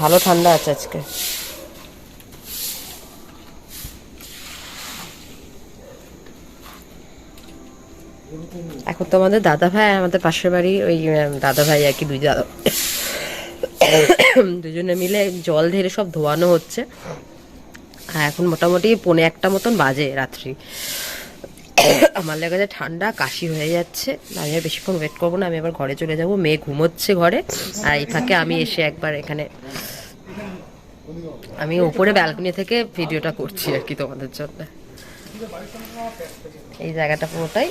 ভালো ঠান্ডা আছে আজকে। এখন তো আমাদের দাদা ভাই আমাদের পাশের বাড়ি ওই দাদা ভাই আর কি দুই দাদা দুজনে মিলে জল ঢেলে সব ধোয়ানো হচ্ছে। আর এখন মোটামুটি পৌনে একটা মতন বাজে রাত্রি। আমার লেগে ঠান্ডা, কাশি হয়ে যাচ্ছে। আমি আর বেশিক্ষণ ওয়েট করব না, আমি এবার ঘরে চলে যাব। মেয়ে ঘুমোচ্ছে ঘরে। আর এই ফাঁকে আমি এসে একবার এখানে আমি উপরে ব্যালকনি থেকে ভিডিওটা করছি আর কি তোমাদের জন্য। এই জায়গাটা পুরোটাই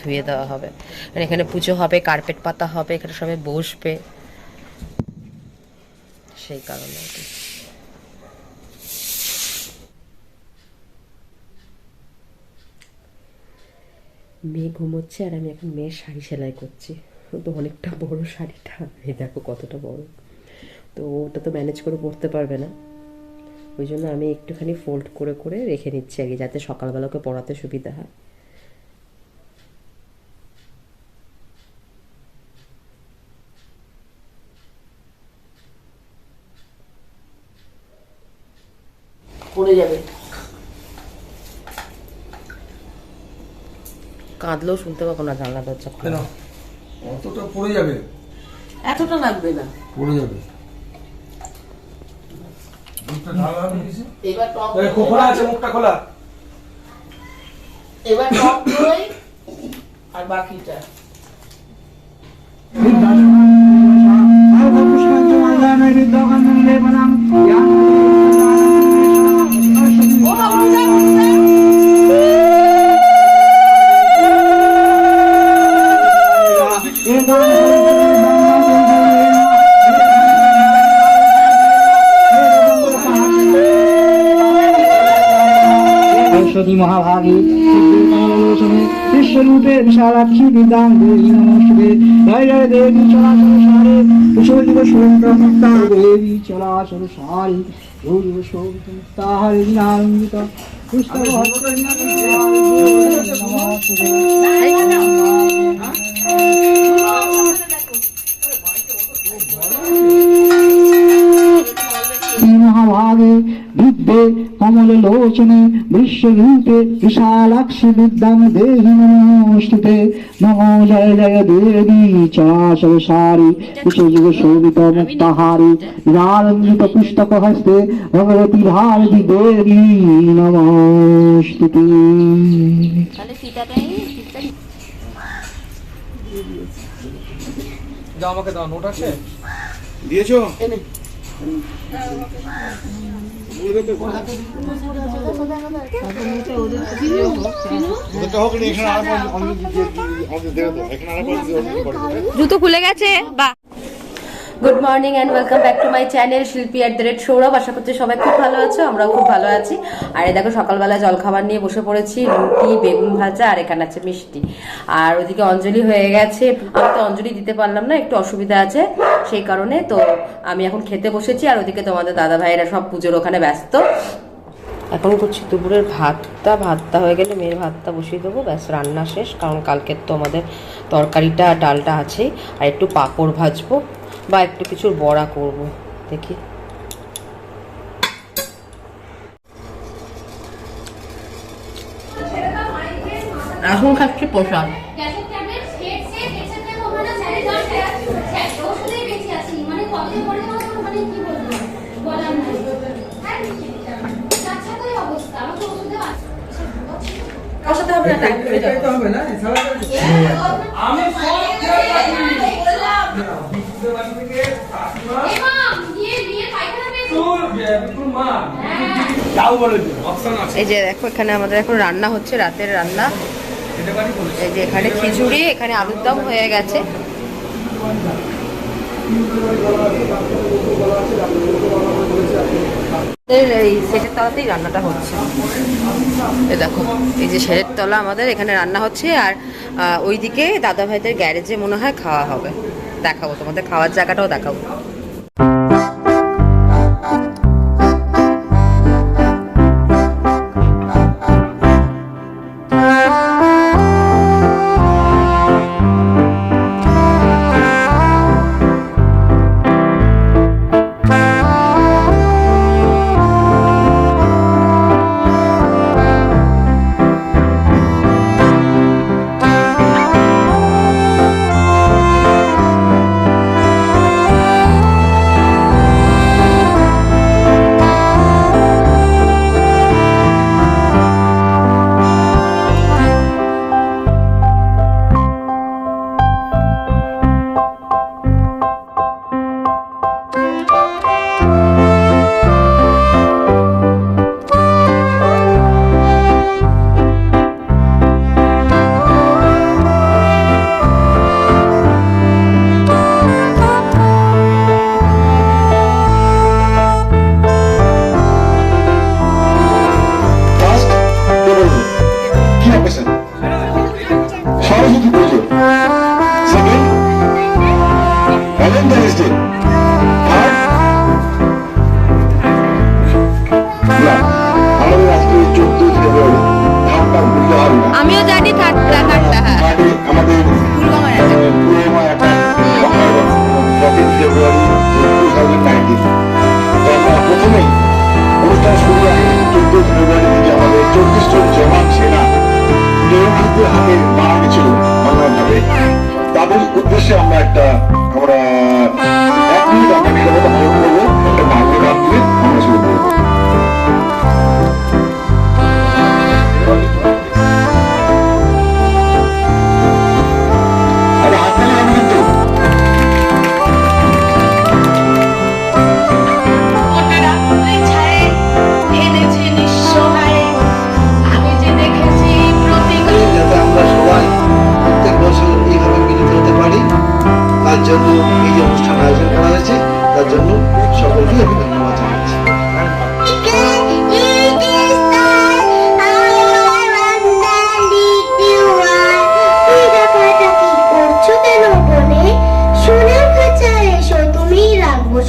ধুয়ে দেওয়া হবে। মানে এখানে পুজো হবে কার্পেট পাতা হবে, এখানে সবাই বসবে। সেই কারণে আর কি। মেয়ে ঘুমোচ্ছে আর আমি এখন মেয়ের শাড়ি সেলাই করছি। তো অনেকটা বড় শাড়িটা। এই দেখো কতটা বড়। তো ওটা তো ম্যানেজ করে পরতে পারবে না। ওই জন্য আমি একটুখানি ফোল্ড করে করে রেখে নিচ্ছি আগে, যাতে সকালবেলা ওকে পড়াতে সুবিধা হয়। পড়ে যাবে। কাঁদলেও শুনতে পাবো না জানলা দরজা খোলা। কেন? অতটা পড়ে যাবে? এতটা লাগবে না। পড়ে যাবে? এবার টক খোলা আছে মুখটা খোলা। এবার টক দই আর বাকিটা। ঔষধি মহাভাগী বিশ্বরূপে বিশালাক্ষী বিদ্যাং দেবী নমস্তে জয় জয় দেবী চলাচল সারে কুশলীব সৌন্দর্যমুক্তা দেবী চলাচল সারি রোজ সৌন্দর্যমুক্তা হরে দিনানন্দিত পুস্তক মহাভাগে বিদ্যে কমল লোচনে বিশ্বরূপে বিশালাক্ষী বিদ্যাং দেহি নমস্তুতে। নমো জয় জয় দেবী চরাচর সারি কুশযুগ শোভিত মুক্তাহারি নিরানন্দিত পুস্তক হস্তে ভগবতী ভারতী দেবী নমস্তুতে। আমাকে দাও নোট আছে দিয়েছ? জুতো খুলে গেছে বা good morning and welcome back to my channel Shilpi at the rate Sourav আশা করছি সবাই খুব ভালো আছো, আমরাও খুব ভালো আছি। আর দেখো, সকালবেলা জলখাবার নিয়ে বসে পড়েছি, রুটি, বেগুন ভাজা আর এখানে আছে মিষ্টি। আর ওদিকে অঞ্জলি হয়ে গেছে। আমি তো অঞ্জলি দিতে পারলাম না, একটু অসুবিধা আছে সেই কারণে। তো আমি এখন খেতে বসেছি আর ওদিকে তোমাদের দাদা ভাইয়েরা সব পুজোর ওখানে ব্যস্ত। এখন করছি দুপুরের ভাতটা। ভাতটা হয়ে গেলে মেয়ের ভাতটা বসিয়ে দেবো। ব্যাস, রান্না শেষ। কারণ কালকের তো আমাদের তরকারিটা, ডালটা আছেই। আর একটু পাঁপড় ভাজবো। বা একটু কিছুর বড়া করব দেখি। এখন খাচ্ছি প্রসাদ। গ্যাসের ট্যাবলেট সেট সেট এসে থেকে ওখানে স্যানিটাইজার সেট ওষুধেই বেঁচে আছি মানে কবে পরে মানে কি বলব বলার নাই হ্যাঁ আচ্ছা তো এই অবস্থা আমাকে ওষুধে প্রসাদ হবে না টাইম হয়ে যাবে এটা হবে না এই সালাটা আমি সব বিশুদ্ধ বাড়ি থেকে কাকিমা এমাম দিয়ে দিয়ে পায়খানা পেয়েছি তোর বিপুল মা যাও বলে দিও অপশন আছে এই যে দেখো এখানে আমাদের এখন রান্না হচ্ছে রাতের রান্না। এই যে এখানে খিচুড়ি এখানে আলুর দম হয়ে গেছে। এই সেটের তলাতেই রান্নাটা হচ্ছে। এই দেখো এই যে সেটের তলা আমাদের এখানে রান্না হচ্ছে আর ওইদিকে দাদা ভাইদের গ্যারেজে মনে হয় খাওয়া হবে। দেখাবো তোমাদের খাওয়ার জায়গাটাও দেখাবো। আমাদের মারা গেছিল অন্যভাবে তাদের উদ্দেশ্যে আমরা একটা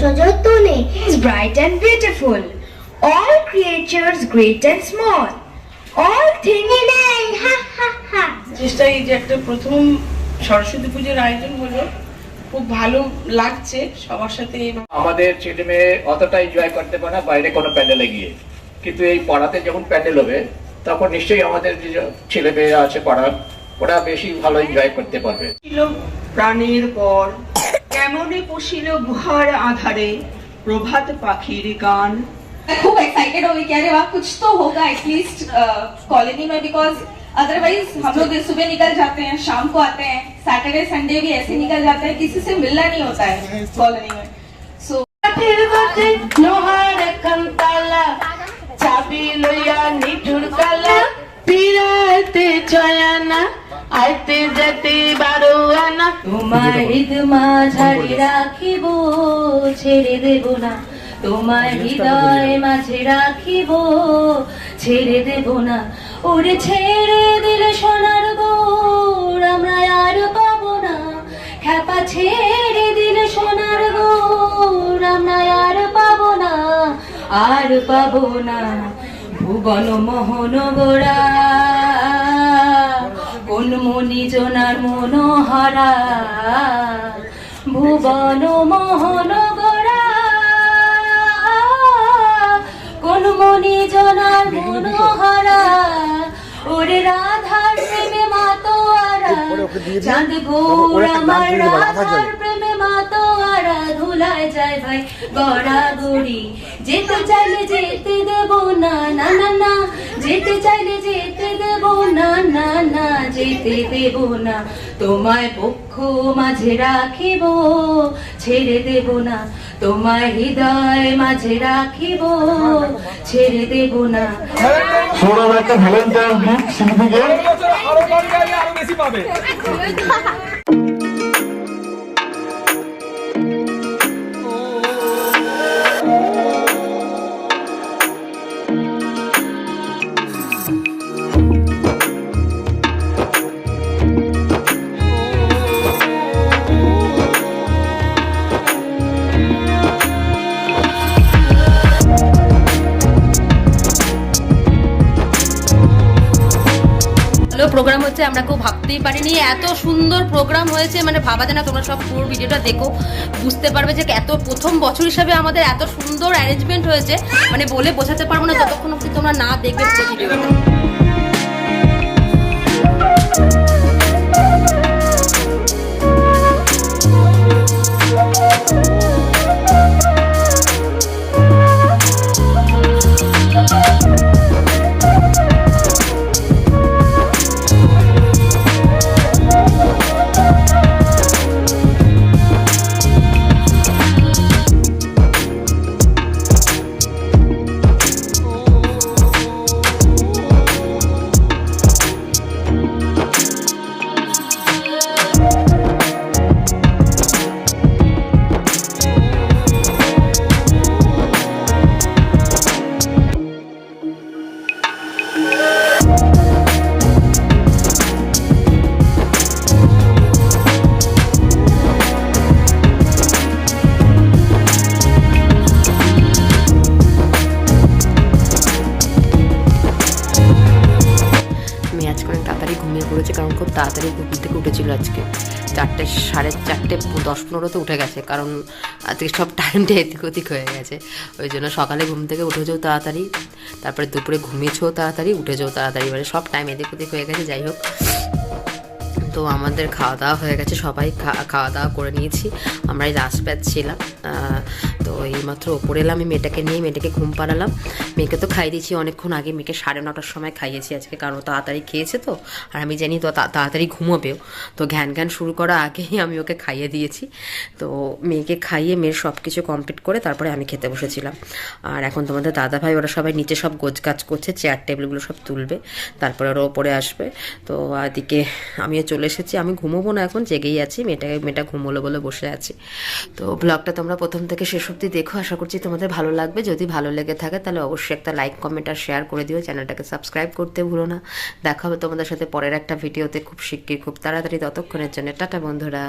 সযত্নে bright and beautiful all creatures great and small all things ha ha ha চেষ্টা এই যে একটা প্রথম সরস্বতী পুজোর আয়োজন হলো খুব ভালো লাগছে সবার সাথে আমাদের ছেলে মেয়ে অতটা এনজয় করতে পারে না বাইরে কোনো প্যান্ডেলে গিয়ে। কিন্তু এই পাড়াতে যখন প্যান্ডেল হবে তখন নিশ্চয়ই আমাদের যে ছেলে মেয়েরা আছে পাড়ার ওরা বেশি ভালো এনজয় করতে পারবে। ছিল প্রাণের পর কেমনে পশিল গুহার আধারে প্রভাত পাখির গান मैं खूब एक्साइटेड हो गई कि अरे वाह कुछ तो होगा एटलीस्ट कॉलोनी में बिकॉज अदरवाइज हम लोग सुबह निकल जाते हैं शाम को आते हैं सैटरडे संडे भी ऐसे निकल जाते हैं किसी से मिलना नहीं होता है कॉलोनी में सो কাঠের বাটে লোহার একখান তালা চাবি লইয়া নিঠুর কালা পিরাতে ছয়ানা আইতে যেতে বারো আনা। তোমার হৃদ মাঝারি রাখিব ছেড়ে দেব না। তোমার হৃদয় মাঝে রাখিব ছেড়ে দেব না। ওরে ছেড়ে দিলে সোনার গোড় আমরা আর পাবো না। খ্যাপা ছেড়ে দিলে সোনার গোড় আমরা আর পাবো না আর পাবো না। ভুবন মোহন গোড়া। কোন মনি জনার মনোহরা ভুবন মোহন গোড়া কোন মনি জনার মনোহরা ওরে রাধার প্রেমে মাতোয়ারা। চাঁদ গৌর আমার রাধার প্রেমে মাতোয়ারা ধুলায় যায় ভাই গড়া গড়ি যেতে চাইলে যেতে দেব না না না না। যেতে চাইলে যেতে দেব না না না যেতে দেবো না। তোমায় পক্ষ মাঝে রাখিব ছেড়ে দেব না। তোমায় হৃদয় মাঝে রাখিব ছেড়ে দেব না। একটা ভ্যালেন্টাইন গিফট শিল্পীকে আরও বেশি পাবে। হচ্ছে আমরা কেউ ভাবতেই পারিনি। এত সুন্দর প্রোগ্রাম হয়েছে মানে ভাবা যায় না, তোমরা সব পুরো ভিডিওটা দেখো। বুঝতে পারবে যে এত প্রথম বছর হিসাবে আমাদের এত সুন্দর অ্যারেঞ্জমেন্ট হয়েছে। মানে বলে বোঝাতে পারব না যতক্ষণ অব্দি তোমরা না দেখবে ভিডিওটা। ঘুমিয়ে পড়েছি কারণ খুব তাড়াতাড়ি ঘুম থেকে উঠেছিল আজকে। চারটে, সাড়ে চারটে, দশ পনেরোতে উঠে গেছে কারণ আজকে সব টাইমটা এদিক ওদিক হয়ে গেছে। ওই জন্য সকালে ঘুম থেকে উঠেছেও তাড়াতাড়ি, তারপরে দুপুরে ঘুমিয়েছেও তাড়াতাড়ি উঠেছেও তাড়াতাড়ি। মানে সব টাইম এদিক ওদিক হয়ে গেছে, যাই হোক। তো আমাদের খাওয়া দাওয়া হয়ে গেছে। সবাই খাওয়া দাওয়া করে নিয়েছি। আমরাই লাস্ট ব্যাচ ছিলাম তো এইমাত্র ওপরে এলাম আমি মেয়েটাকে নিয়ে মেয়েটাকে ঘুম পাড়ালাম। মেয়েকে তো খাই দিয়েছি অনেকক্ষণ আগে। মেয়েকে সাড়ে নটার সময় খাইয়েছি আজকে, কারণ তাড়াতাড়ি খেয়েছে তো। আর আমি জানি তো তাড়াতাড়ি ঘুমোবেও। তো ঘ্যান ঘ্যান শুরু করার আগেই আমি ওকে খাইয়ে দিয়েছি। তো মেয়েকে খাইয়ে মেয়ের সব কিছু কমপ্লিট করে তারপরে আমি খেতে বসেছিলাম। আর এখন তোমাদের দাদা ভাই ওরা সবাই নিচে সব গোছ কাজ করছে চেয়ার টেবিলগুলো সব তুলবে। তারপরে ওরা ওপরে আসবে। তো এদিকে আমিও চলে এসেছি। আমি ঘুমোবো না এখন, জেগেই আছি, মেয়েটাকে, মেয়েটা ঘুমোলো বলে বসে আছি। তো ব্লগটা তোমরা প্রথম থেকে শেষ অব্দি দেখো, আশা করছি তোমাদের ভালো লাগবে। যদি ভালো লেগে থাকে তাহলে অবশ্যই একটা লাইক কমেন্ট আর শেয়ার করে দিও। চ্যানেলটাকে সাবস্ক্রাইব করতে ভুলো না। দেখা হবে তোমাদের সাথে পরের একটা ভিডিওতে খুব শিগগির, খুব তাড়াতাড়ি ততক্ষণের জন্য। টাটা বন্ধুরা।